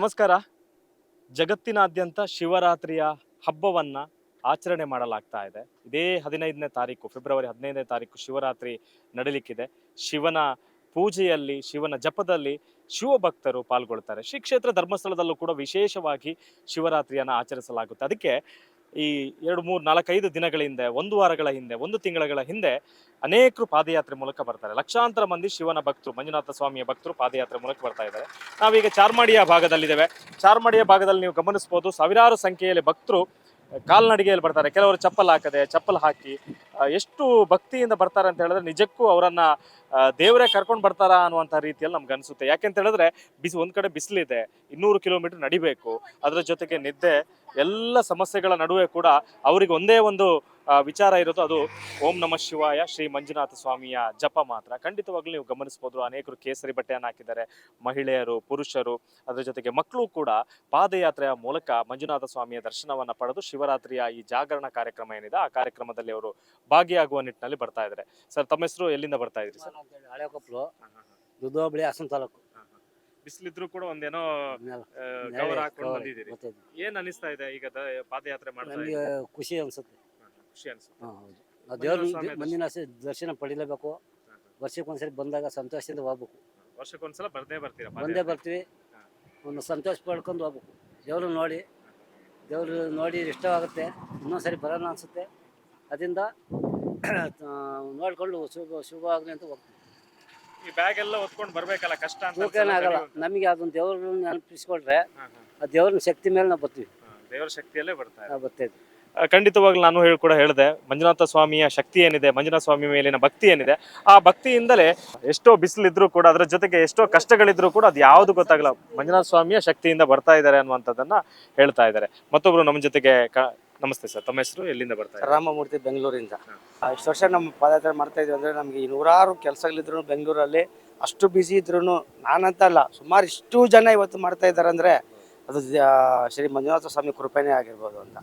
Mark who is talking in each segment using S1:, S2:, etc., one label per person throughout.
S1: ನಮಸ್ಕಾರ. ಜಗತ್ತಿನಾದ್ಯಂತ ಶಿವರಾತ್ರಿಯ ಹಬ್ಬವನ್ನ ಆಚರಣೆ ಮಾಡಲಾಗ್ತಾ ಇದೆ. ಇದೇ ಹದಿನೈದನೇ ತಾರೀಕು, ಫೆಬ್ರವರಿ ಹದಿನೈದನೇ ತಾರೀಕು ಶಿವರಾತ್ರಿ ನಡೀಲಿಕ್ಕಿದೆ. ಶಿವನ ಪೂಜೆಯಲ್ಲಿ, ಶಿವನ ಜಪದಲ್ಲಿ ಶಿವಭಕ್ತರು ಪಾಲ್ಗೊಳ್ತಾರೆ. ಶ್ರೀ ಕ್ಷೇತ್ರ ಧರ್ಮಸ್ಥಳದಲ್ಲೂ ಕೂಡ ವಿಶೇಷವಾಗಿ ಶಿವರಾತ್ರಿಯನ್ನು ಆಚರಿಸಲಾಗುತ್ತೆ. ಅದಕ್ಕೆ ಈ ಎರಡು, ಮೂರು, ನಾಲ್ಕೈದು ದಿನಗಳ ಹಿಂದೆ, ಒಂದು ವಾರಗಳ ಹಿಂದೆ, ಒಂದು ತಿಂಗಳ ಹಿಂದೆ ಅನೇಕರು ಪಾದಯಾತ್ರೆ ಮೂಲಕ ಬರ್ತಾರೆ. ಲಕ್ಷಾಂತರ ಮಂದಿ ಶಿವನ ಭಕ್ತರು, ಮಂಜುನಾಥ ಸ್ವಾಮಿಯ ಭಕ್ತರು ಪಾದಯಾತ್ರೆ ಮೂಲಕ ಬರ್ತಾ ಇದ್ದಾರೆ. ನಾವೀಗ ಚಾರ್ಮಾಡಿಯ ಭಾಗದಲ್ಲಿದ್ದೇವೆ. ಚಾರ್ಮಾಡಿಯ ಭಾಗದಲ್ಲಿ ನೀವು ಗಮನಿಸಬಹುದು ಸಾವಿರಾರು ಸಂಖ್ಯೆಯಲ್ಲಿ ಭಕ್ತರು ಕಾಲ್ನಡಿಗೆಯಲ್ಲಿ ಬರ್ತಾರೆ. ಕೆಲವರು ಚಪ್ಪಲ್ ಹಾಕದೆ, ಚಪ್ಪಲ್ ಹಾಕಿ ಎಷ್ಟು ಭಕ್ತಿಯಿಂದ ಬರ್ತಾರೆ ಅಂತ ಹೇಳಿದ್ರೆ ನಿಜಕ್ಕೂ ಅವರನ್ನ ದೇವರೇ ಕರ್ಕೊಂಡು ಬರ್ತಾರಾ ಅನ್ನುವಂಥ ರೀತಿಯಲ್ಲಿ ನಮ್ಗೆ ಅನಿಸುತ್ತೆ. ಯಾಕೆಂತ ಹೇಳಿದ್ರೆ, ಬಿಸಿ ಒಂದು ಕಡೆ ಬಿಸಿಲಿದೆ, ಇನ್ನೂರು ಕಿಲೋಮೀಟರ್ ನಡಿಬೇಕು. ಅದರ ಜೊತೆಗೆ ನಿದ್ದೆ, ಎಲ್ಲ ಸಮಸ್ಯೆಗಳ ನಡುವೆ ಕೂಡ ಅವರಿಗೆ ಒಂದೇ ಒಂದು ವಿಚಾರ ಇರೋದು ಅದು ಓಂ ನಮ ಶಿವಾಯ, ಶ್ರೀ ಮಂಜುನಾಥ ಸ್ವಾಮಿಯ ಜಪ ಮಾತ್ರ. ಖಂಡಿತವಾಗ್ಲೂ ನೀವು ಗಮನಿಸ್ಬೋದು, ಅನೇಕರು ಕೇಸರಿ ಬಟ್ಟೆಯನ್ನು ಹಾಕಿದ್ದಾರೆ, ಮಹಿಳೆಯರು, ಪುರುಷರು, ಅದರ ಜೊತೆಗೆ ಮಕ್ಕಳು ಕೂಡ ಪಾದಯಾತ್ರೆಯ ಮೂಲಕ ಮಂಜುನಾಥ ಸ್ವಾಮಿಯ ದರ್ಶನವನ್ನು ಪಡೆದು ಶಿವರಾತ್ರಿಯ ಈ ಜಾಗರಣ ಕಾರ್ಯಕ್ರಮ ಏನಿದೆ, ಆ ಕಾರ್ಯಕ್ರಮದಲ್ಲಿ ಅವರು ಭಾಗಿಯಾಗುವ ನಿಟ್ಟಿನಲ್ಲಿ ಬರ್ತಾ ಇದ್ದಾರೆ. ಸರ್, ತಮ್ಮ ಹೆಸರು ಎಲ್ಲಿಂದ ಬರ್ತಾ ಇದ್ರಿ ಸರ್?
S2: ಅಂತೇಳಿ ಹಳೆ ಕೊಪ್ಪಲು ದುದ್ದೋಬಳಿ ಹಾಸನ ತಾಲೂಕು.
S1: ಬಿಸಿಲಿದ್ರು ಕೂಡ ಒಂದೇನೋ
S2: ನೆಲ-
S1: ಆ, ಗೌರ ಹಾಕೊಂಡು
S2: ಕವರ್
S1: ಬಂದಿದ್ದೀರಿ.
S2: ಗೊತ್ತೈತಿ.
S1: ಏನ್ ಅನಿಸ್ತಾ ಇದೆ ಈಗ ದ- ಪಾದಯಾತ್ರೆ ಮಾಡ್ತಾ
S2: ನಮಗೆ
S1: ಇದ್ದೀರಿ?
S2: ಖುಷಿ ಅನ್ಸುತ್ತೆ.
S1: ಹಾ, ಹಾ, ಖುಷಿ ಅನ್ಸುತ್ತೆ.
S2: ಹಾ, ಹೌದು. ನಾವು ದೇವ್ರ
S1: ಸ್ವಾಮಿ ದರ್ಶನ.
S2: ಮಂದಿನ ದರ್ಶನ ಪಡಿಲೇಬೇಕು. ವರ್ಷಕ್ಕೊಂದ್ಸರಿ ಬಂದಾಗ ಸಂತೋಷದಿಂದ ಹೋಗ್ಬೇಕು.
S1: ವರ್ಷಕ್ಕೊಂದ್ಸಲ ಬರ್ದೇ ಬರ್ತೀರಾ
S2: ಬಂದೇ
S1: ಪಾದಯಾತ್ರೆ?
S2: ಬರ್ತೀವಿ.
S1: ಹಾ.
S2: ಒಂದು ಸಂತೋಷ ಪಡ್ಕೊಂಡು ಹೋಗ್ಬೇಕು. ದೇವ್ರು ನೋಡಿ. ದೇವ್ರು ನೋಡಿ ಇಷ್ಟವಾಗುತ್ತೆ ಇನ್ನೊಂದ್ಸರಿ ಬರೋಣ ಅನ್ಸುತ್ತೆ. ಅದರಿಂದ ನೋಡ್ಕೊಂಡು ಶುಭ ಶುಭ ಆಗಲಿ ಅಂತ ಹೋಗ್ತೀವಿ
S1: ಈ ಬ್ಯಾಗ್ ಎಲ್ಲ ಹೊತ್ಕೊಂಡು ಬರ್ಬೇಕಲ್ಲ ಕಷ್ಟ ಅಂತ ಅನ್ಸಲ್ಲ
S2: ಆಗಲ್ಲ? ನಮಗೆ ಅದೊಂದು ದೇವ್ರನ್ನ ನೆನಪಿಸ್ಕೊಂಡ್ರೆ
S1: ಹಾ, ಹಾ,
S2: ಆ ದೇವ್ರನ್ನ ಶಕ್ತಿ ಮೇಲೆ ನಾವು ಬರ್ತೀವಿ.
S1: ಹಾ, ದೇವರ ಶಕ್ತಿಯಲ್ಲೇ ಬರ್ತಾ
S2: ಬರ್ತಾ
S1: ಆ, ಖಂಡಿತವಾಗ್ಲೂ ನಾನು ಹೇಳಿ ಕೂಡ ಹೇಳಿದೆ ಮಂಜುನಾಥ ಸ್ವಾಮಿಯ ಶಕ್ತಿ ಏನಿದೆ ಮಂಜುನಾಥ ಸ್ವಾಮಿ ಮೇಲಿನ ಭಕ್ತಿ ಏನಿದೆ ಆ ಭಕ್ತಿಯಿಂದಲೇ ಎಷ್ಟೋ ಬಿಸಿಲಿದ್ರು ಕೂಡ ಅದರ ಜೊತೆಗೆ ಎಷ್ಟೋ ಕಷ್ಟಗಳಿದ್ರು ಕೂಡ ಅದು ಯಾವುದು ಗೊತ್ತಾಗಲ್ಲ. ಮಂಜುನಾಥ ಸ್ವಾಮಿಯ ಶಕ್ತಿಯಿಂದ ಬರ್ತಾ ಇದ್ದಾರೆ ಅನ್ನುವಂಥದ್ದನ್ನ ಹೇಳ್ತಾ ಇದ್ದಾರೆ. ಮತ್ತೊಬ್ರು ನಮ್ಮ ಜೊತೆಗೆ ಕ- ನಮಸ್ತೆ ಸರ್ ತಮ್ಮ ಹೆಸರು ಎಲ್ಲಿಂದ ಬರ್ತಾರೆ
S3: ರಾಮಮೂರ್ತಿ ಬೆಂಗಳೂರಿಂದ. ಇಷ್ಟು ವರ್ಷ ನಮ್ಮ ಪಾದಯಾತ್ರೆ ಮಾಡ್ತಾ ಇದ್ವಿ ಅಂದರೆ ನಮಗೆ ನೂರಾರು ಕೆಲಸಗಳಿದ್ರು ಬೆಂಗಳೂರಲ್ಲಿ. ಅಷ್ಟು ಬ್ಯುಸಿ ಇದ್ರು ನಾನಂತ ಅಲ್ಲ ಸುಮಾರು ಇಷ್ಟು ಜನ ಇವತ್ತು ಮಾಡ್ತಾ ಇದ್ದಾರೆ ಅಂದರೆ ಅದು ಶ್ರೀ ಮಂಜುನಾಥ ಸ್ವಾಮಿ ಕೃಪೆನೇ ಆಗಿರ್ಬೋದು ಅಂತ.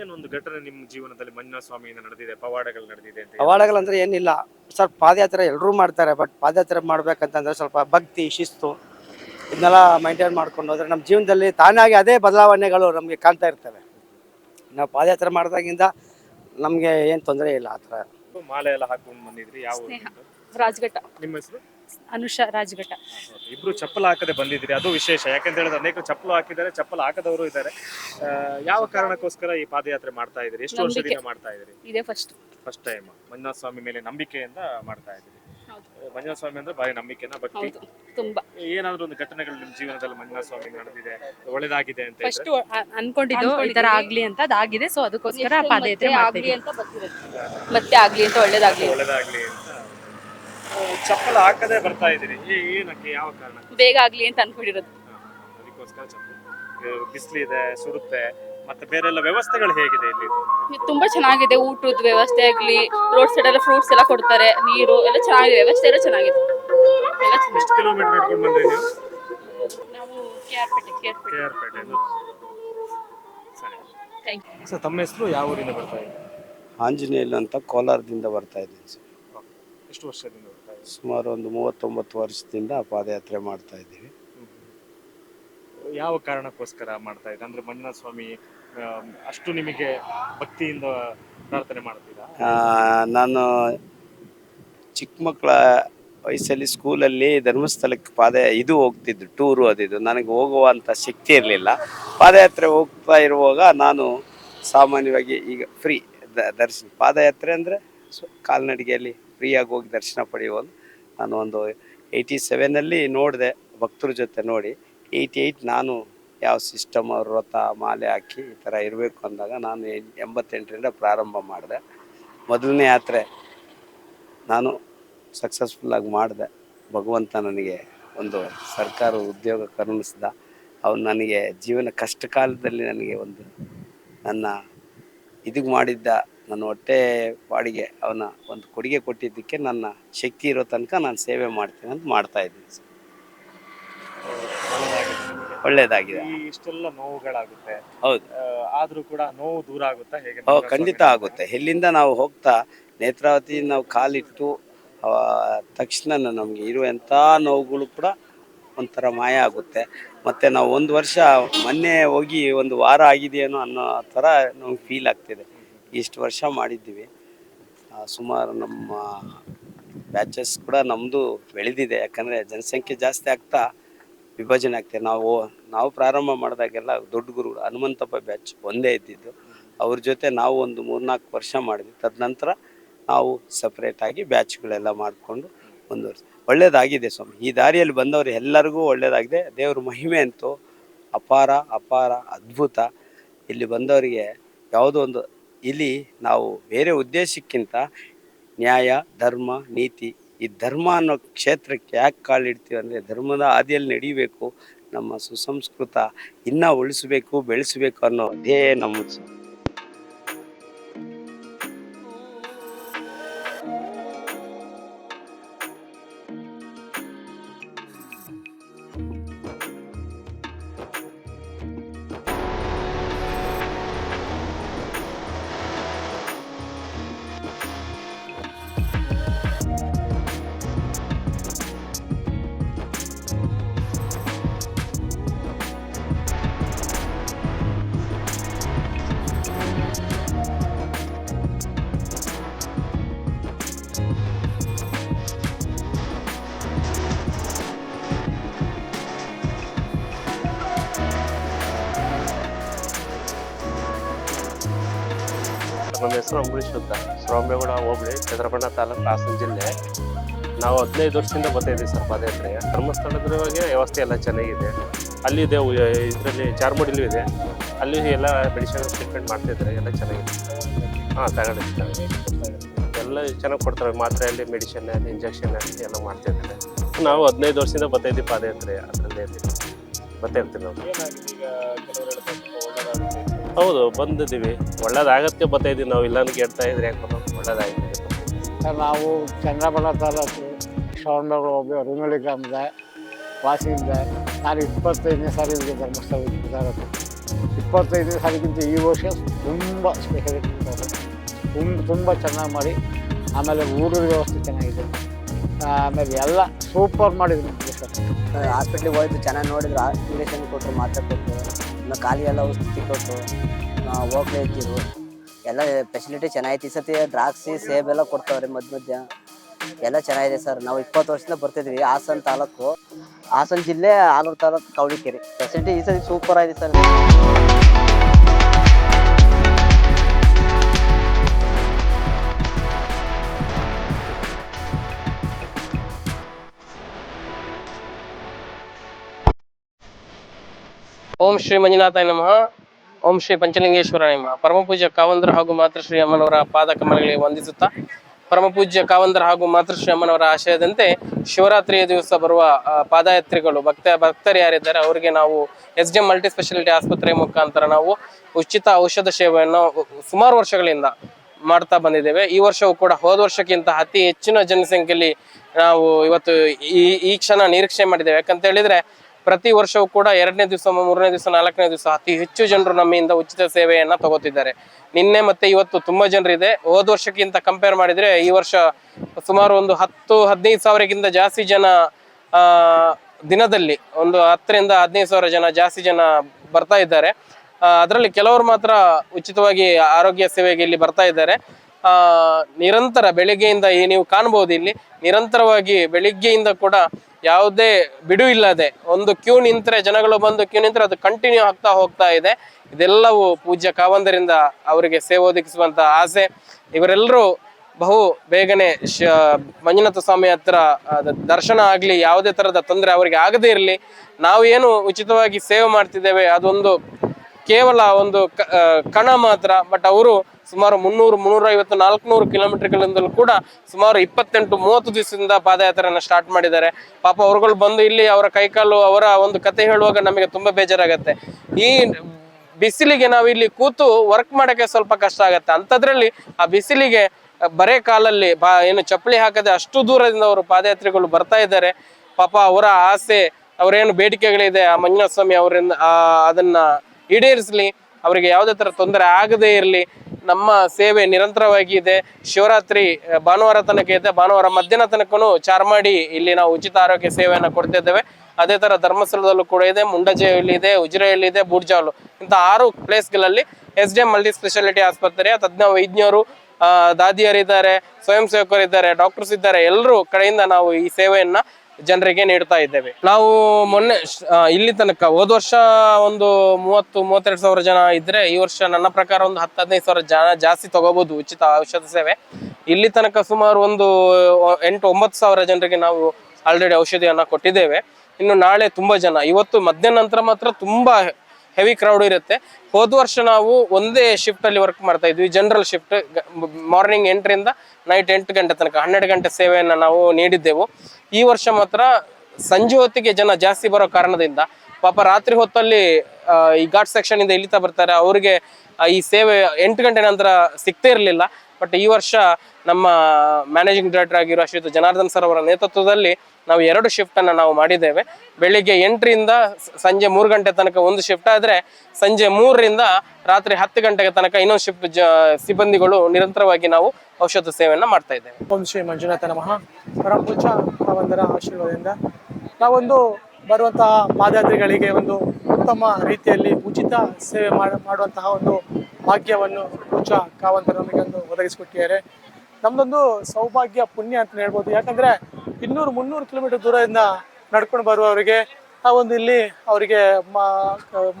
S1: ಏನೊಂದು ಘಟನೆ ನಿಮ್ಮ ಜೀವನದಲ್ಲಿ ಮಂಜುನಾಥ ಸ್ವಾಮಿಯಿಂದ ನಡೆದಿದೆ ಪವಾಡಗಳು ನಡೆದಿದೆ ಅಂತ
S3: ಅಂದ್ರೆ ಏನಿಲ್ಲ. ಸರ್ ಪಾದಯಾತ್ರೆ ಎಲ್ಲರೂ ಮಾಡ್ತಾರೆ ಬಟ್ ಪಾದಯಾತ್ರೆ ಮಾಡ್ಬೇಕಂತಂದ್ರೆ ಸ್ವಲ್ಪ ಭಕ್ತಿ ಶಿಸ್ತು ಇದನ್ನೆಲ್ಲ ಮೈಂಟೈನ್ ಮಾಡ್ಕೊಂಡು ಹೋದ್ರೆ ನಮ್ಮ ಜೀವನದಲ್ಲಿ ತಾನಾಗಿ ಅದೇ ಬದಲಾವಣೆಗಳು ನಮಗೆ ಕಾಣ್ತಾ ಇರ್ತವೆ. ನಾವು ಪಾದಯಾತ್ರೆ ಮಾಡಿದಾಗಿಂದ ನಮಗೆ ಏನು ತೊಂದರೆ ಇಲ್ಲ ಆ ಥರ.
S1: ಮಾಲೆ ಎಲ್ಲ ಹಾಕೊಂಡು ಬಂದಿದ್ರಿ ಯಾವ
S4: ಸ್ನೇಹ.
S1: ಊರಿಂದ?
S4: ರಾಜ್ಘಟ್ಟ.
S1: ನಿಮ್ಮ ಹೆಸರು?
S4: ಅನುಷಾ ರಾಜ್ಘಟ್ಟ.
S1: ಇಬ್ರು ಚಪ್ಪಲ್ ಹಾಕದೆ ಬಂದಿದ್ರಿ ಅದು ವಿಶೇಷ. ಯಾಕಂತ ಹೇಳಿದ್ರೆ ಅನೇಕರು ಚಪ್ಪಲು ಹಾಕಿದ್ದಾರೆ ಚಪ್ಪಲ ಹಾಕದವರು ಇದ್ದಾರೆ. ಆ, ಯಾವ ಕಾರಣಕ್ಕೋಸ್ಕರ ಈ ಪಾದಯಾತ್ರೆ ಮಾಡ್ತಾ ಇದ್ರಿ ಎಷ್ಟು
S4: ನಂಬಿಕೆ.
S1: ವರ್ಷದಿಂದ ಮಾಡ್ತಾ ಇದ್ದೀರಿ?
S4: ಇದೇ first
S1: first time Manjunatha Swamy ಮೇಲೆ ನಂಬಿಕೆಯಿಂದ ಮಾಡ್ತಾ ಇದ್ದೀರಿ.
S4: ಹೌದು.
S1: ಮಂಜುನಾಥ ಸ್ವಾಮಿ ಅಂದ್ರೆ ಬಾರಿ ನಂಬಿಕೆನ ಭಕ್ತಿ
S4: ಹೌದು ತುಂಬಾ.
S1: ಏನಾದ್ರೂ ಒಂದು ಘಟನೆಗಳು ನಿಮ್ಮ ಜೀವನದಲ್ಲಿ ಮಂಜುನಾಥ ಸ್ವಾಮಿ ನಡೆದಿದೆ ಒಳ್ಳೇದಾಗಿದೆ ಅಂತ?
S4: ಫಸ್ಟ್ ಅನ್ಕೊಂಡಿದ್ದು ಈ ತರ ಆಗ್ಲಿ ಅಂತ ಅದಾಗಿದೆ. ಸೊ ಅದಕ್ಕೋಸ್ಕರ ಪಾದಯಾತ್ರೆ
S5: ಆಗ್ಲಿ ಅಂತ ಬರ್ತಿರೋದು. ಮತ್ತೆ ಆಗ್ಲಿ ಅಂತ ಒಳ್ಳೇದಾಗ್ಲಿ
S1: ಒಳ್ಳೇದಾಗ್ಲಿ ಅಂತ. ಚಪ್ಪಲ ಚಪ್ಪಲ್ ಹಾಕದೆ ಬರ್ತಾ ಇದ್ದೀರಿ. ಏ- ಏನಕ್ಕೆ ಯಾವ ಕಾರಣ?
S4: ಬೇಗ ಆಗ್ಲಿ ಅಂತ ಅನ್ಕೊಂಡಿರೋದು.
S1: ಅದಕ್ಕೋಸ್ಕರ ಚಪ್ಪಲ್. ಬಿಸಿಲಿದೆ ಸುಡುತ್ತೆ. ಮತ್ತೆ ಬೇರೆಲ್ಲ ವ್ಯವಸ್ಥೆಗಳು ಹೇಗಿದೆ ಇಲ್ಲಿ?
S4: ಇದು ತುಂಬಾ ಚೆನ್ನಾಗಿದೆ. ಊಟದ ವ್ಯವಸ್ಥೆ ಆಗ್ಲಿ ರೋಡ್ ಸೈಡ್ ಎಲ್ಲ ಫ್ರೂಟ್ಸ್ ಎಲ್ಲ ಕೊಡ್ತಾರೆ ನೀರು ಎಲ್ಲ ಚೆನ್ನಾಗಿದೆ. ವ್ಯವಸ್ಥೆ ಎಲ್ಲ ಚೆನ್ನಾಗಿದೆ. ಎಲ್ಲ
S1: ಎಷ್ಟು ಕಿಲೋಮೀಟರ್ ಬಂದ್ರಿ ನೀವು?
S4: ನಾವು ಕೇರ್ಪೇಟೆ ಪೇಟೆ
S1: ಕೆ ಆರ್ ಪೇಟೆ ಸರಿ.
S4: ಥ್ಯಾಂಕ್ ಯು
S1: ಸರ್ ತಮ್ಮ ಹೆಸರು ಯಾವ ಊರಿಂದ ಬರ್ತಾ ಇದೆ?
S3: ಆಂಜನೇಯಲ್ ಅಂತ ಕೋಲಾರದಿಂದ ಬರ್ತಾ ಇದ್ದೀನಿ ಸರ್.
S1: ಎಷ್ಟು ವರ್ಷದಿಂದ ಬರ್ತಾ ಇದೆ?
S3: ಸುಮಾರು ಒಂದು ಮೂವತ್ತೊಂಬತ್ತು ವರ್ಷದಿಂದ ಪಾದಯಾತ್ರೆ ಮಾಡ್ತಾ ಇದ್ದೀವಿ.
S1: ಯಾವ ಕಾರಣಕ್ಕೋಸ್ಕರ ಮಾಡ್ತಾ ಇದ್ದ? ಅಂದ್ರೆ ಮಂಜುನಾಥ ಸ್ವಾಮಿ ಅಷ್ಟು ನಿಮಗೆ ಭಕ್ತಿಯಿಂದ ಪ್ರಾರ್ಥನೆ ಮಾಡ್ತೀರಾ?
S3: ನಾನು ಚಿಕ್ಕ ಮಕ್ಕಳ ವಯಸ್ಸಲ್ಲಿ ಸ್ಕೂಲಲ್ಲಿ ಧರ್ಮಸ್ಥಳಕ್ಕೆ ಪಾದ ಇದು ಹೋಗ್ತಿದ್ದು, ಟೂರು ಅದಿದು ನನಗೆ ಹೋಗುವಂಥ ಶಕ್ತಿ ಇರಲಿಲ್ಲ. ಪಾದಯಾತ್ರೆ ಹೋಗ್ತಾ ಇರುವಾಗ ನಾನು ಸಾಮಾನ್ಯವಾಗಿ ಈಗ ಫ್ರೀ ದರ್ಶನ. ಪಾದಯಾತ್ರೆ ಅಂದರೆ ಕಾಲ್ನಡಿಗೆಯಲ್ಲಿ ಫ್ರೀಯಾಗಿ ಹೋಗಿ ದರ್ಶನ ಪಡೆಯುವುದು ನಾನು ಒಂದು ಏಯ್ಟಿ ಸೆವೆನಲ್ಲಿ ನೋಡಿದೆ, ಭಕ್ತರ ಜೊತೆ ನೋಡಿ. ಏಯ್ಟಿ ಏಯ್ಟ್ ನಾನು ಯಾವ ಸಿಸ್ಟಮ್ ವ್ರತ ಮಾಲೆ ಹಾಕಿ ಈ ಥರ ಇರಬೇಕು ಅಂದಾಗ ನಾನು ಎಂಬತ್ತೆಂಟರಿಂದ ಪ್ರಾರಂಭ ಮಾಡಿದೆ. ಮೊದಲನೇ ಯಾತ್ರೆ ನಾನು ಸಕ್ಸಸ್ಫುಲ್ಲಾಗಿ ಮಾಡಿದೆ. ಭಗವಂತ ನನಗೆ ಒಂದು ಸರ್ಕಾರ ಉದ್ಯೋಗ ಕರುಣಿಸಿದ. ಅವನು ನನಗೆ ಜೀವನ ಕಷ್ಟ ಕಾಲದಲ್ಲಿ ನನಗೆ ಒಂದು ನನ್ನ ಇದಕ್ಕೆ ಮಾಡಿದ್ದ ನನ್ನ ಹೊಟ್ಟೆ ಬಾಡಿಗೆ ಅವನ ಒಂದು ಕೊಡುಗೆ ಕೊಟ್ಟಿದ್ದಕ್ಕೆ ನನ್ನ ಶಕ್ತಿ ಇರೋ ತನಕ ನಾನು ಸೇವೆ ಮಾಡ್ತೀನಿ ಅಂತ ಮಾಡ್ತಾಯಿದ್ದೀನಿ. ಒಳ್ಳೇದಾಗಿದೆ.
S1: ಈ ಇಷ್ಟೆಲ್ಲ ನೋವುಗಳಾಗುತ್ತೆ.
S3: ಹೌದು.
S1: ಆ, ಆದ್ರೂ ಕೂಡ ನೋವು ದೂರ ಆಗುತ್ತಾ ಹೇಗೆ?
S3: ಖಂಡಿತ ಆಗುತ್ತೆ. ಇಲ್ಲಿಂದ ನಾವು ಹೋಗ್ತಾ ನೇತ್ರಾವತಿ ನಾವು ಕಾಲಿಟ್ಟು ಆ, ತಕ್ಷಣ ನಮಗೆ ಇರುವಂಥ ನೋವುಗಳು ಕೂಡ ಒಂಥರ ಮಾಯ ಆಗುತ್ತೆ. ಮತ್ತು ನಾವು ಒಂದು ವರ್ಷ ಮೊನ್ನೆ ಹೋಗಿ ಒಂದು ವಾರ ಆಗಿದೆಯೇನೋ ಅನ್ನೋ ಥರ ನಮ್ಗೆ ಫೀಲ್ ಆಗ್ತಿದೆ. ಇಷ್ಟು ವರ್ಷ ಮಾಡಿದ್ದೀವಿ. ಆ, ಸುಮಾರು ನಮ್ಮ ಬ್ಯಾಚಸ್ ಕೂಡ ನಮ್ಮದು ಬೆಳೆದಿದೆ. ಯಾಕಂದರೆ ಜನಸಂಖ್ಯೆ ಜಾಸ್ತಿ ಆಗ್ತಾ ವಿಭಜನೆ ಆಗ್ತದೆ. ನಾವು ನಾವು ಪ್ರಾರಂಭ ಮಾಡಿದಾಗೆಲ್ಲ ದೊಡ್ಡ ಗುರುಗಳು ಹನುಮಂತಪ್ಪ ಬ್ಯಾಚ್ ಒಂದೇ ಇದ್ದಿದ್ದು. ಅವ್ರ ಜೊತೆ ನಾವು ಒಂದು ಮೂರ್ನಾಲ್ಕು ವರ್ಷ ಮಾಡಿದ್ವಿ. ತದನಂತರ ನಾವು ಸಪ್ರೇಟಾಗಿ ಬ್ಯಾಚ್ಗಳೆಲ್ಲ ಮಾಡಿಕೊಂಡು ಮುಂದುವರಿಸಿ. ಒಳ್ಳೇದಾಗಿದೆ ಸ್ವಾಮಿ. ಈ ದಾರಿಯಲ್ಲಿ ಬಂದವರು ಎಲ್ಲರಿಗೂ ಒಳ್ಳೇದಾಗಿದೆ. ದೇವ್ರ ಮಹಿಮೆ ಅಂತೂ ಅಪಾರ ಅಪಾರ, ಅದ್ಭುತ. ಇಲ್ಲಿ ಬಂದವರಿಗೆ ಯಾವುದೋ ಒಂದು, ಇಲ್ಲಿ ನಾವು ಬೇರೆ ಉದ್ದೇಶಕ್ಕಿಂತ ನ್ಯಾಯ, ಧರ್ಮ, ನೀತಿ ಈ ಧರ್ಮ ಅನ್ನೋ ಕ್ಷೇತ್ರಕ್ಕೆ ಯಾಕೆ ಕಾಲಿಡ್ತೀವಿ ಅಂದರೆ ಧರ್ಮದ ಹಾದಿಯಲ್ಲಿ ನಡೀಬೇಕು, ನಮ್ಮ ಸುಸಂಸ್ಕೃತ ಇನ್ನೂ ಉಳಿಸ್ಬೇಕು, ಬೆಳೆಸಬೇಕು ಅನ್ನೋ ಅದೇ ನಮ್ಮ
S6: ಅಂಬರೀಶ್ ಅಂತ. ಸೌಮ್ಯಗೌಡ ಹೋಬಳಿ ಚಂದ್ರಬಣ್ಣ ತಾಲೂಕು ಹಾಸನ ಜಿಲ್ಲೆ. ನಾವು ಹದಿನೈದು ವರ್ಷದಿಂದ ಬರ್ತಾ ಇದ್ದೀವಿ ಸರ್ ಪಾದಯಾತ್ರೆಗೆ ಧರ್ಮಸ್ಥಳದ ವ್ಯವಸ್ಥೆ ಎಲ್ಲ ಚೆನ್ನಾಗಿದೆ. ಅಲ್ಲಿದೆ ಇದರಲ್ಲಿ ಚಾರ್ಮಡಿಲೂ ಇದೆ. ಅಲ್ಲಿ ಎಲ್ಲ ಮೆಡಿಷನ್ ಟ್ರೀಟ್ಮೆಂಟ್ ಮಾಡ್ತಿದ್ದಾರೆ ಎಲ್ಲ ಚೆನ್ನಾಗಿದೆ. ಹಾಂ ತಗೊಂಡಿರ್ತಾರೆ ಎಲ್ಲ ಚೆನ್ನಾಗಿ ಕೊಡ್ತಾರೆ. ಮಾತ್ರೆಯಲ್ಲಿ ಮೆಡಿಷನ್ ಅಲ್ಲಿ ಇಂಜೆಕ್ಷನ್ ಅಲ್ಲಿ ಎಲ್ಲ ಮಾಡ್ತಿದ್ರು ನಾವು ಹದಿನೈದು ವರ್ಷದಿಂದ ಬರ್ತಾ ಇದ್ದೀವಿ ಪಾದಯಾತ್ರೆ ಅದರಲ್ಲೇ ಬರ್ತಾ ಇರ್ತೀವಿ ನಾವು. ಹೌದು ಬಂದಿದ್ದೀವಿ. ಒಳ್ಳೇದಾಗತ್ತೆ ಬರ್ತಾ ಇದ್ದೀವಿ ನಾವು ಇಲ್ಲ ಕೇಳ್ತಾ ಇದ್ರೆ ಯಾಕೆ ಬರೋದು ಒಳ್ಳೇದಾಗಿದೆ
S7: ಸರ್ ನಾವು ಚಂದ್ರಬಲ ತಾಲೂಕು ಶ್ರವಣಬೆಳಗೊಳ ಹೋಗಿ ರುಮಳಿ ಗ್ರಾಮದ ವಾಸಿಯಿಂದ ನಾನು ಇಪ್ಪತ್ತೈದನೇ ಸಾರಿ ಇಲ್ಲಿಗೆ ಧರ್ಮಸ್ಥಳಕ್ಕೆ ಬರೋದು ಇಪ್ಪತ್ತೈದನೇ ಸಾರಿಗಿಂತ ಈ ವರ್ಷ ತುಂಬ ಸ್ಪೆಷಾಲಿಟಿ ತುಂಬ ತುಂಬ ಚೆನ್ನಾಗಿ ಮಾಡಿ ಆಮೇಲೆ ಊರು ವ್ಯವಸ್ಥೆ ಚೆನ್ನಾಗಿದೆ. ಆಮೇಲೆ ಎಲ್ಲ ಸೂಪರ್ ಮಾಡಿದ್ರು ಸರ್.
S8: ಹಾಸ್ಪಿಟ್ಲಿಗೆ ಹೋಯ್ತು ಚೆನ್ನಾಗಿ ನೋಡಿದ್ರು ಇಂಜೆಕ್ಷನ್ ಕೊಟ್ಟರು ಮಾತ್ರೆ ಕೊಟ್ಟರು. ಇನ್ನು ಎಲ್ಲ ಔಷಧಿ ಕೊಟ್ಟು ಹೋಗ್ಲೇ ಇದ್ದಿರು. ಎಲ್ಲ ಫೆಸಿಲಿಟಿ ಚೆನ್ನಾಗೈತಿ ಈ ಸತಿ. ದ್ರಾಕ್ಷಿ ಸೇಬೆಲ್ಲ ಕೊಡ್ತಾವ್ರಿ ಮಧ್ಯ ಮಧ್ಯ. ಎಲ್ಲ ಚೆನ್ನಾಗಿದೆ ಸರ್. ನಾವು ಇಪ್ಪತ್ತು ವರ್ಷದಿಂದ ಬರ್ತಿದ್ವಿ. ಹಾಸನ ತಾಲೂಕು. ಹಾಸನ ಜಿಲ್ಲೆ ಆಲೂರು ತಾಲೂಕು ಕವಳಿಕೆರೆ ಫೆಸಿಲಿಟಿ ಈ ಸತಿ ಸೂಪರ್ ಆಗಿದೆ ಸರ್.
S9: ಓಂ ಶ್ರೀ ಮಂಜುನಾಥ ನಮಃ. ಓಂ ಶ್ರೀ ಪಂಚಲಿಂಗೇಶ್ವರ ನಮಃ. ಪರಮಪೂಜ್ಯ ಕಾವಂದ್ರ ಹಾಗೂ ಮಾತೃಶ್ರೀ ಅಮ್ಮನವರ ಪಾದ ಕಮಲಗಳಿಗೆ ವಂದಿಸುತ್ತಾ ಪರಮಪೂಜ್ಯ ಕಾವಂದ್ರ ಹಾಗೂ ಮಾತೃಶ್ರೀ ಅಮ್ಮನವರ ಆಶಯದಂತೆ ಶಿವರಾತ್ರಿಯ ದಿವಸ ಬರುವ ಪಾದಯಾತ್ರಿಗಳು, ಭಕ್ತ, ಭಕ್ತರು ಯಾರಿದ್ದಾರೆ ಅವರಿಗೆ ನಾವು S D M multi speciality ಆಸ್ಪತ್ರೆ ಮುಖಾಂತರ ನಾವು ಉಚಿತ ಔಷಧ ಸೇವೆಯನ್ನು ಸುಮಾರು ವರ್ಷಗಳಿಂದ ಮಾಡ್ತಾ ಬಂದಿದ್ದೇವೆ. ಈ ವರ್ಷವೂ ಕೂಡ ಹೋದ ವರ್ಷಕ್ಕಿಂತ ಅತಿ ಹೆಚ್ಚಿನ ಜನಸಂಖ್ಯೆಯಲ್ಲಿ ನಾವು ಇವತ್ತು ಈ ಈ ಕ್ಷಣ ನಿರೀಕ್ಷೆ ಮಾಡಿದ್ದೇವೆ. ಯಾಕಂತ ಹೇಳಿದ್ರೆ ಪ್ರತಿ ವರ್ಷವೂ ಕೂಡ ಎರಡನೇ ದಿವಸ ಮೂರನೇ ದಿವಸ, ನಾಲ್ಕನೇ ದಿವಸ ಅತಿ ಹೆಚ್ಚು ಜನರು ನಮ್ಮಿಂದ ಉಚಿತ ಸೇವೆಯನ್ನ ತಗೋತಿದ್ದಾರೆ. ನಿನ್ನೆ ಮತ್ತೆ ಇವತ್ತು ತುಂಬಾ ಜನರಿದೆ. ಹೋದ ವರ್ಷಕ್ಕಿಂತ ಕಂಪೇರ್ ಮಾಡಿದ್ರೆ ಈ ವರ್ಷ ಸುಮಾರು ಒಂದು ಹತ್ತು, ಹದಿನೈದು ಸಾವಿರಕ್ಕಿಂತ ಜಾಸ್ತಿ ಜನ ದಿನದಲ್ಲಿ ಒಂದು ಹತ್ತರಿಂದ ಹದಿನೈದು ಸಾವಿರ ಜನ ಜಾಸ್ತಿ ಜನ ಬರ್ತಾ ಇದ್ದಾರೆ. ಅದರಲ್ಲಿ ಕೆಲವರು ಮಾತ್ರ ಉಚಿತವಾಗಿ ಆರೋಗ್ಯ ಸೇವೆಗೆ ಇಲ್ಲಿ ಬರ್ತಾ ಇದ್ದಾರೆ. ನಿರಂತರ ಬೆಳಿಗ್ಗೆಯಿಂದ ಈ ನೀವು ಕಾಣ್ಬೋದು ಇಲ್ಲಿ. ನಿರಂತರವಾಗಿ ಬೆಳಿಗ್ಗೆಯಿಂದ ಕೂಡ ಯಾವುದೇ ಬಿಡು ಇಲ್ಲದೆ ಒಂದು ಕ್ಯೂ ನಿಂತರೆ, ಜನಗಳು ಬಂದು ಕ್ಯೂ ನಿಂತರೆ ಅದು ಕಂಟಿನ್ಯೂ ಆಗ್ತಾ ಹೋಗ್ತಾ ಇದೆ. ಇದೆಲ್ಲವೂ ಪೂಜ್ಯ ಕಾವಂದರಿಂದ ಅವರಿಗೆ ಸೇವೆ ಒದಗಿಸುವಂತ ಆಸೆ. ಇವರೆಲ್ಲರೂ ಬಹು ಬೇಗನೆ ಶ ಮಂಜುನಾಥ ಸ್ವಾಮಿ ಹತ್ರ ದರ್ಶನ ಆಗಲಿ, ಯಾವುದೇ ಥರದ ತೊಂದರೆ ಅವರಿಗೆ ಆಗದೇ ಇರಲಿ. ನಾವು ಏನು ಉಚಿತವಾಗಿ ಸೇವೆ ಮಾಡ್ತಿದ್ದೇವೆ, ಅದೊಂದು ಕೇವಲ ಒಂದು ಕಣ ಮಾತ್ರ ಬಟ್ ಅವರು ಸುಮಾರು ಮುನ್ನೂರು ಮುನ್ನೂರ ಐವತ್ತು ನಾಲ್ಕುನೂರು ಕಿಲೋಮೀಟರ್ಗಳಿಂದಲೂ ಕೂಡ ಸುಮಾರು ಇಪ್ಪತ್ತೆಂಟು, ಮೂವತ್ತು ದಿವಸದಿಂದ ಪಾದಯಾತ್ರೆಯನ್ನು ಸ್ಟಾರ್ಟ್ ಮಾಡಿದ್ದಾರೆ. ಪಾಪ ಅವರುಗಳು ಬಂದು ಇಲ್ಲಿ ಅವರ ಕೈಕಾಲು, ಅವರ ಒಂದು ಕತೆ ಹೇಳುವಾಗ ನಮಗೆ ತುಂಬಾ ಬೇಜಾರಾಗತ್ತೆ. ಈ ಬಿಸಿಲಿಗೆ ನಾವು ಇಲ್ಲಿ ಕೂತು ವರ್ಕ್ ಮಾಡಕ್ಕೆ ಸ್ವಲ್ಪ ಕಷ್ಟ ಆಗತ್ತೆ. ಅಂಥದ್ರಲ್ಲಿ ಆ ಬಿಸಿಲಿಗೆ ಬರೇ ಕಾಲಲ್ಲಿ ಬಾ, ಏನು ಚಪ್ಪಲಿ ಹಾಕದೆ ಅಷ್ಟು ದೂರದಿಂದ ಅವರು ಪಾದಯಾತ್ರಿಗಳು ಬರ್ತಾ ಇದ್ದಾರೆ. ಪಾಪ ಅವರ ಆಸೆ, ಅವರೇನು ಬೇಡಿಕೆಗಳಿದೆ, ಆ ಮಂಜುನಾಥ ಸ್ವಾಮಿ ಅವರಿಂದ ಅದನ್ನ ಈಡೇರಿಸಲಿ, ಅವರಿಗೆ ಯಾವುದೇ ಥರ ತೊಂದರೆ ಆಗದೇ ಇರಲಿ. ನಮ್ಮ ಸೇವೆ ನಿರಂತರವಾಗಿ ಇದೆ. ಶಿವರಾತ್ರಿ ಭಾನುವಾರ ತನಕ ಇದೆ. ಭಾನುವಾರ ಮಧ್ಯಾಹ್ನ ತನಕನೂ ಚಾರ್ಮಾಡಿ ಇಲ್ಲಿ ನಾವು ಉಚಿತ ಆರೋಗ್ಯ ಸೇವೆಯನ್ನು ಕೊಡ್ತಾ ಇದ್ದೇವೆ. ಅದೇ ಥರ ಧರ್ಮಸ್ಥಳದಲ್ಲೂ ಕೂಡ ಇದೆ. ಮುಂಡಜೆಯಲ್ಲಿ ಇದೆ, ಉಜಿರೆಯಲ್ಲಿ ಇದೆ ಬೂಡ್ಜಾಲು ಇಂಥ ಆರು ಪ್ಲೇಸ್ಗಳಲ್ಲಿ S D M multi speciality ಆಸ್ಪತ್ರೆಯ ತಜ್ಞ ವೈದ್ಯರು ದಾದಿಯರಿದ್ದಾರೆ, ಸ್ವಯಂ ಸೇವಕರಿದ್ದಾರೆ, ಡಾಕ್ಟರ್ಸ್ ಇದ್ದಾರೆ. ಎಲ್ಲರೂ ಕಡೆಯಿಂದ ನಾವು ಈ ಸೇವೆಯನ್ನ ಜನರಿಗೆ ನೀಡ್ತಾ ಇದ್ದೇವೆ. ನಾವು ಮೊನ್ನೆ ಇಲ್ಲಿ ತನಕ ಹೋದ ವರ್ಷ ಒಂದು ಮೂವತ್ತು, ಮೂವತ್ತೆರಡು ಸಾವಿರ ಜನ ಇದ್ರೆ ಈ ವರ್ಷ ನನ್ನ ಪ್ರಕಾರ ಒಂದು ಹತ್ತು, ಹದಿನೈದು ಸಾವಿರ ಜನ ಜಾಸ್ತಿ ತಗೋಬಹುದು ಉಚಿತ ಔಷಧ ಸೇವೆ. ಇಲ್ಲಿ ತನಕ ಸುಮಾರು ಒಂದು ಎಂಟು, ಒಂಬತ್ತು ಸಾವಿರ ಜನರಿಗೆ ನಾವು ಆಲ್ರೆಡಿ ಔಷಧಿಯನ್ನ ಕೊಟ್ಟಿದ್ದೇವೆ. ಇನ್ನು ನಾಳೆ ತುಂಬಾ ಜನ, ಇವತ್ತು ಮಧ್ಯಾಹ್ನ ನಂತರ ಮಾತ್ರ ತುಂಬಾ ಹೆವಿ ಕ್ರೌಡ್ ಇರುತ್ತೆ. ಹೋದ ವರ್ಷ ನಾವು ಒಂದೇ ಶಿಫ್ಟ್ ಅಲ್ಲಿ ವರ್ಕ್ ಮಾಡ್ತಾ ಇದ್ವಿ. ಜನರಲ್ ಶಿಫ್ಟ್ ಮಾರ್ನಿಂಗ್ ಎಂಟರಿಂದ ನೈಟ್ ಎಂಟು ಗಂಟೆ ತನಕ, ಹನ್ನೆರಡು ಗಂಟೆ ಸೇವೆಯನ್ನು ನಾವು ನೀಡಿದ್ದೆವು. ಈ ವರ್ಷ ಮಾತ್ರ ಸಂಜೆ ಹೊತ್ತಿಗೆ ಜನ ಜಾಸ್ತಿ ಬರೋ ಕಾರಣದಿಂದ ಪಾಪ ರಾತ್ರಿ ಹೊತ್ತಲ್ಲಿ ಈ ಘಾಟ್ ಸೆಕ್ಷನ್ ಇಂದ ಇಳಿತಾ ಬರ್ತಾರೆ. ಅವರಿಗೆ ಈ ಸೇವೆ ಎಂಟು ಗಂಟೆ ನಂತರ ಸಿಗ್ತೇ ಇರಲಿಲ್ಲ. ಬಟ್ ಈ ವರ್ಷ ನಮ್ಮ ಮ್ಯಾನೇಜಿಂಗ್ ಡೈರೆಕ್ಟರ್ ಆಗಿರುವ ಶ್ರೀಯುತ ಜನಾರ್ದನ್ ಸರ್ ಅವರ ನೇತೃತ್ವದಲ್ಲಿ ನಾವು ಎರಡು ಶಿಫ್ಟ್ ಅನ್ನ ನಾವು ಮಾಡಿದ್ದೇವೆ. ಬೆಳಿಗ್ಗೆ ಎಂಟರಿಂದ ಸಂಜೆ ಮೂರು ಗಂಟೆ ತನಕ ಒಂದು ಶಿಫ್ಟ್ ಆದ್ರೆ ಸಂಜೆ ಮೂರರಿಂದ ರಾತ್ರಿ ಹತ್ತು ಗಂಟೆಗೆ ತನಕ ಇನ್ನೊಂದು ಶಿಫ್ಟ್ ಸಿಬ್ಬಂದಿಗಳು ನಿರಂತರವಾಗಿ ನಾವು ಔಷಧ ಸೇವೆಯನ್ನು ಮಾಡ್ತಾ ಇದ್ದೇವೆ.
S10: ಓಂ ಶ್ರೀ ಮಂಜುನಾಥ ನಮಃ. ಕಾವಂದರ ಆಶೀರ್ವಾದದಿಂದ ನಾವೊಂದು ಬರುವಂತಹ ಪಾದಯಾತ್ರಿಗಳಿಗೆ ಒಂದು ಉತ್ತಮ ರೀತಿಯಲ್ಲಿ ಉಚಿತ ಸೇವೆ ಮಾಡ ಮಾಡುವಂತಹ ಒಂದು ಭಾಗ್ಯವನ್ನು ಕೂಚ ಕಾವಂತರು ನಮಗೆ ಒಂದು ಒದಗಿಸಿಕೊಟ್ಟಿದ್ದಾರೆ. ನಮ್ದೊಂದು ಸೌಭಾಗ್ಯ ಪುಣ್ಯ ಅಂತ ಹೇಳ್ಬೋದು. ಯಾಕಂದ್ರೆ ಇನ್ನೂರು ಮುನ್ನೂರು ಕಿಲೋಮೀಟರ್ ದೂರದಿಂದ ನಡ್ಕೊಂಡು ಬರುವವರಿಗೆ ಆ ಒಂದು ಇಲ್ಲಿ ಅವರಿಗೆ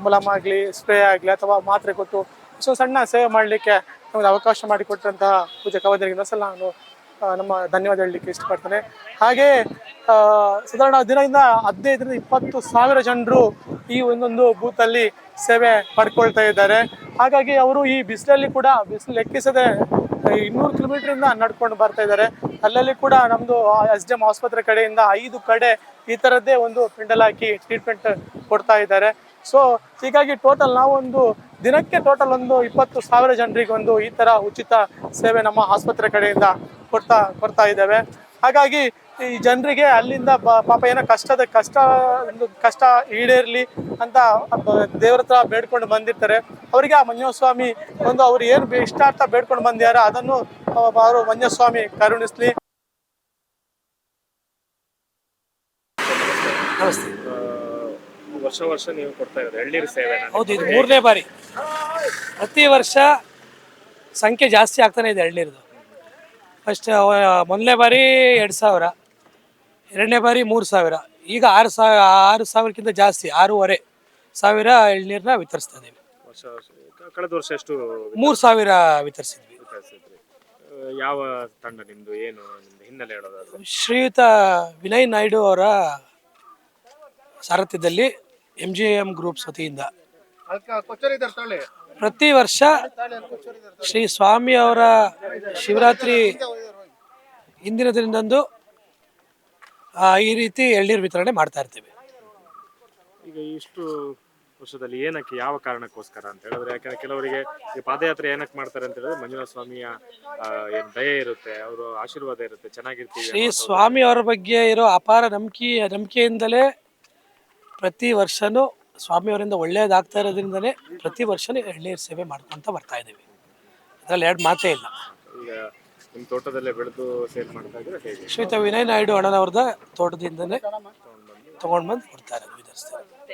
S10: ಮುಲಾಮ್ ಆಗಲಿ, ಸ್ಪ್ರೇ ಆಗಲಿ ಅಥವಾ ಮಾತ್ರೆ ಕೊಟ್ಟು ಸೊ ಸಣ್ಣ ಸೇವೆ ಮಾಡಲಿಕ್ಕೆ ನಮಗೆ ಅವಕಾಶ ಮಾಡಿಕೊಟ್ಟಂತಹ ಪೂಜಾ ಕಾವಂದರಿಗೆ ಸಲ ನಾನು ನಮ್ಮ ಧನ್ಯವಾದ ಹೇಳಲಿಕ್ಕೆ ಇಷ್ಟಪಡ್ತೇನೆ. ಹಾಗೆ ಸಾಧಾರಣ ದಿನದಿಂದ ಹದಿನೈದರಿಂದ ಇಪ್ಪತ್ತು ಸಾವಿರ ಜನರು ಈ ಒಂದೊಂದು ಬೂತಲ್ಲಿ ಸೇವೆ ಪಡ್ಕೊಳ್ತಾ ಇದ್ದಾರೆ. ಹಾಗಾಗಿ ಅವರು ಈ ಬಿಸಿಲಲ್ಲಿ ಕೂಡ, ಬಿಸಿಲು ಲೆಕ್ಕಿಸದೆ ಇನ್ನೂರು ಕಿಲೋಮೀಟರಿಂದ ನಡ್ಕೊಂಡು ಬರ್ತಾ ಇದ್ದಾರೆ. ಅಲ್ಲಲ್ಲಿ ಕೂಡ ನಮ್ಮದು ಎಸ್ ಡಿ ಎಂ ಆಸ್ಪತ್ರೆ ಕಡೆಯಿಂದ ಐದು ಕಡೆ ಈ ಥರದ್ದೇ ಒಂದು ಪಿಂಡಲ್ ಹಾಕಿ ಟ್ರೀಟ್ಮೆಂಟ್ ಕೊಡ್ತಾ ಇದ್ದಾರೆ. ಸೊ ಹೀಗಾಗಿ ಟೋಟಲ್ ನಾವೊಂದು ದಿನಕ್ಕೆ ಟೋಟಲ್ ಒಂದು ಇಪ್ಪತ್ತು ಸಾವಿರ ಜನರಿಗೆ ಒಂದು ಈ ತರ ಉಚಿತ ಸೇವೆ ನಮ್ಮ ಆಸ್ಪತ್ರೆ ಕಡೆಯಿಂದ ಕೊಡ್ತಾ ಕೊಡ್ತಾ ಇದ್ದೇವೆ. ಹಾಗಾಗಿ ಈ ಜನರಿಗೆ ಅಲ್ಲಿಂದ ಬ- ಪಾಪ ಏನೋ ಕಷ್ಟದ ಕಷ್ಟ ಒಂದು ಕಷ್ಟ ಈಡೇರ್ಲಿ ಅಂತ ದೇವ್ರ ಹತ್ರ ಬೇಡ್ಕೊಂಡು ಬಂದಿರ್ತಾರೆ. ಅವರಿಗೆ ಆ ಮಂಜುಸ್ವಾಮಿ ಒಂದು ಅವ್ರು ಏನು ಬೆ- ಇಷ್ಟಾರ್ಥ ಬೇಡ್ಕೊಂಡು ಬಂದಿದ್ದಾರೆ ಅದನ್ನು ಅವರು ಮಂಜುಸ್ವಾಮಿ ಕರುಣಿಸ್ಲಿ. ನಮಸ್ತೆ.
S1: ವರ್ಷ ವರ್ಷ ನೀವು ಕೊಡ್ತಾ ಇದ್ದಾರೆ ಎಳ್ನೀರು ಸೇವೆ
S10: ಹೌದು ಇದು ಮೂರನೇ ಬಾರಿ. ಪ್ರತಿ ವರ್ಷ ಸಂಖ್ಯೆ ಜಾಸ್ತಿ ಆಗ್ತಾನೆ ಇದೆ ಎಳ್ನೀರ್ದು. ಫಸ್ಟ್ ಮೊದಲನೇ ಬಾರಿ ಎರಡು ಸಾವಿರ ಎರಡನೇ ಬಾರಿ ಮೂರು ಸಾವಿರ. ಈಗ ಆರು ಸಾವಿರ ಆರು ಸಾವಿರಕ್ಕಿಂತ ಜಾಸ್ತಿ ಆರೂವರೆ ಸಾವಿರ ಎಳ್ನೀರನ್ನ ವಿತರಿಸ್ತಾ ಇದ್ದೀವಿ
S1: ವರ್ಷ ಕಳೆದ ವರ್ಷ ಎಷ್ಟು
S10: ಮೂರು ಸಾವಿರ ವಿತರಿಸಿದ್ವಿ.
S1: ವಿತರಿಸಿದ್ರಿ. ಆ, ಯಾವ ತಂಡ ನಿಮ್ದು ಏನು ನಿಮ್ದು ಹಿನ್ನೆಲೆ ಹೇಳೋದಾದ್ರೆ?
S10: ಶ್ರೀಯುತ ವಿನಯ್ ನಾಯ್ಡು ಅವರ ಸಾರಥ್ಯದಲ್ಲಿ ಎಂ ಜಿ ಎಂ ಗ್ರೂಪ್ಸ್ ವತಿಯಿಂದ. ಪ್ರತಿ ವರ್ಷ ಶ್ರೀ ಸ್ವಾಮಿ ಅವರ ಶಿವರಾತ್ರಿ ಹಿಂದಿನ ದಿನದಂದು ಈ ರೀತಿ ಎಳ್ನೀರು ವಿತರಣೆ ಮಾಡ್ತಾ ಇರ್ತೀವಿ.
S1: ಈಗ ಇಷ್ಟು ವರ್ಷದಲ್ಲಿ ಏನಕ್ಕೆ ಯಾವ ಕಾರಣಕ್ಕೋಸ್ಕರ ಅಂತ ಹೇಳಿದ್ರೆ ಯಾಕಂದ್ರೆ ಕೆಲವರಿಗೆ ಈ ಪಾದಯಾತ್ರೆ ಏನಕ್ಕೆ ಮಾಡ್ತಾರೆ ಅಂತ ಹೇಳಿದ್ರೆ ಮಂಜುನಾಥ ಸ್ವಾಮಿಯ ಆ, ಏನ್ ದಯೆ ಇರುತ್ತೆ ಅವರು ಆಶೀರ್ವಾದ ಇರುತ್ತೆ ಚೆನ್ನಾಗಿರ್ತೀವಿ
S10: ಶ್ರೀ
S1: ಅನ್ನೋ
S10: ಸ್ವಾಮಿ ಅವರ ಬಗ್ಗೆ ಇರೋ ಅಪಾರ ನಂಬಿಕೆ ನಂಬಿಕೆಯಿಂದಲೇ ಪ್ರತಿ ವರ್ಷನೂ ಸ್ವಾಮಿಯವರಿಂದ ಒಳ್ಳೆಯದಾಗ್ತಾ ಇರೋದ್ರಿಂದಲೇ ಪ್ರತಿ ವರ್ಷನೇ ಎಳ್ನೀರು ಸೇವೆ ಮಾಡ್ಕೊಂತ ಬರ್ತಾ ಇದ್ದೀವಿ. ಅದರಲ್ಲಿ ಎರಡು ಮಾತೇ ಇಲ್ಲ.
S1: ಈಗ ನಿಮ್ ತೋಟದಲ್ಲೇ ಬೆಳೆದು ಸೇಲ್ ಮಾಡ್ತಾ ಇದ್ರೆ ಹೇಗೆ?
S10: ಶ್ರೀಯುತ ವಿನಯ್ ನಾಯ್ಡು ಅಣ್ಣನವ್ರದ ತೋಟದಿಂದಲೇ ತೊಗೊಂಡು ಬಂದು ಕೊಡ್ತಾರೆ ವಿತರಿಸ್ತಾರೆ